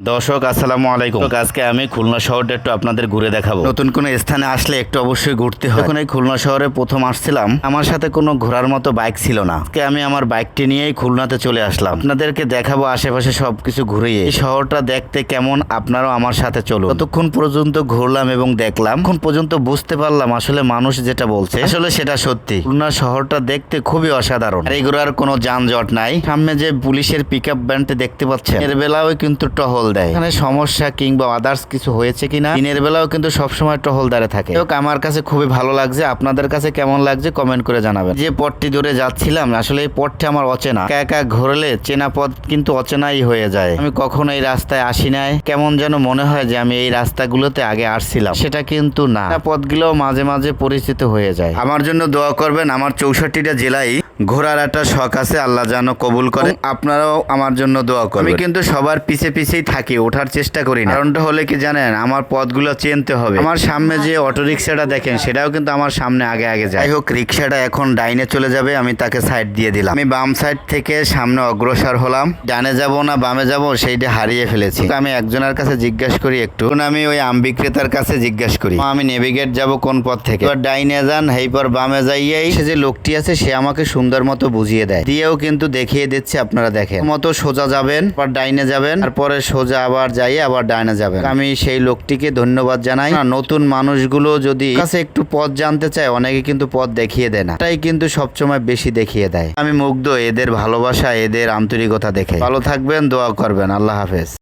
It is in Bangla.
দর্শক আসসালামু আলাইকুম। আজকে আমি খুলনা শহরটা একটু আপনাদের ঘুরে দেখাবো। নতুন কোনো স্থানে আসলে একটু অবশ্যই ঘুরতে হয়। যখন এই খুলনা শহরে প্রথম আসছিলাম আমার সাথে কোনো ঘোরার মতো বাইক ছিল না। আজকে আমি আমার বাইকটি নিয়েই খুলনাতে চলে আসলাম। আপনাদেরকে দেখাবো আশেপাশে সবকিছু ঘুরিয়ে। এই শহরটা দেখতে কেমন আপনারাও আমার সাথে চলুন। ততক্ষণ পর্যন্ত ঘুরলাম এবং দেখলাম এখন পর্যন্ত বুঝতে পারলাম আসলে মানুষ যেটা বলছে আসলে সেটা সত্যি। খুলনা শহরটা দেখতে খুবই অসাধারণ। আর এগুলোর কোনো যানজট নাই। সামনে যে পুলিশের পিক আপ ভ্যানটি দেখতে পাচ্ছেন এর বেলাও কিন্তু টহল। দেয়। এখানে সমস্যা কিংবা আদার্স কিছু হয়েছে কিনা, দিনের বেলাও কিন্তু সবসময় টহলদারে থাকে। যাই আমার কাছে খুবই ভালো লাগছে। আপনাদের কাছে কেমন লাগছে কমেন্ট করে জানাবেন। যে পথটি ধরে যাচ্ছিলাম, আসলে এই পথটি আমার অচেনা। একা একা ঘুরলে চেনা পথ কিন্তু অচেনাই হয়ে যায়। আমি কখনো এই রাস্তায় আসি নাই। কেমন যেন মনে হয় যে আমি এই রাস্তাগুলোতে আগে আসছিলাম। সেটা কিন্তু না। পথগুলো মাঝে মাঝে পরিচিত হয়ে যায়। আমার জন্য দোয়া করবেন, আমার চৌষট্টিটা জেলায় ঘোরার একটা শখ আছে আল্লাহ যেন কবুল করে। আপনারাও আমার জন্য দোয়া করবেন। আমি কিন্তু সবার পিছে পিছেই থাকি ওঠার চেষ্টা করি না। কারণটা হলে কি জানেন আমার পথগুলো চেনতে হবে। আমার সামনে যে অটো রিক্সাটা দেখেন সেটাও কিন্তু আমার সামনে আগে আগে যায়। যাই হোক রিক্সাটা এখন ডাইনে চলে যাবে আমি তাকে সাইড দিয়ে দিলাম। আমি বাম সাইড থেকে সামনে অগ্রসর হলাম। ডানে যাব না বামে যাব সেইটা হারিয়ে ফেলেছি। আমি একজনের কাছে জিজ্ঞাসা করি একটু। আমি ওই আম বিক্রেতার কাছে জিজ্ঞাসা করি আমি নেভিগেট যাব কোন পথ থেকে? এবার ডাইনে যান হেইপর বামে যাইয়েই। সে যে লোকটি আছে সে আমাকে সুন্দর মতো বুঝিয়ে দেয়। দিয়েও কিন্তু দেখিয়ে দিচ্ছে, আপনারা দেখেন। মতো সোজা যাবেন, আবার ডাইনে যাবেন, তারপরে সোজা আবার যাই আবার ডাইনে যাবেন। আমি সেই লোকটিকে ধন্যবাদ জানাই। নতুন মানুষগুলো যদি কাছে একটু পথ জানতে চায়, অনেকে কিন্তু পথ দেখিয়ে দেয় না। তাই কিন্তু সবসময় বেশি দেখিয়ে দেয়। আমি মুগ্ধ, এদের ভালোবাসা, এদের আন্তরিকতা দেখে। ভালো থাকবেন, দোয়া করবেন। আল্লাহ হাফেজ।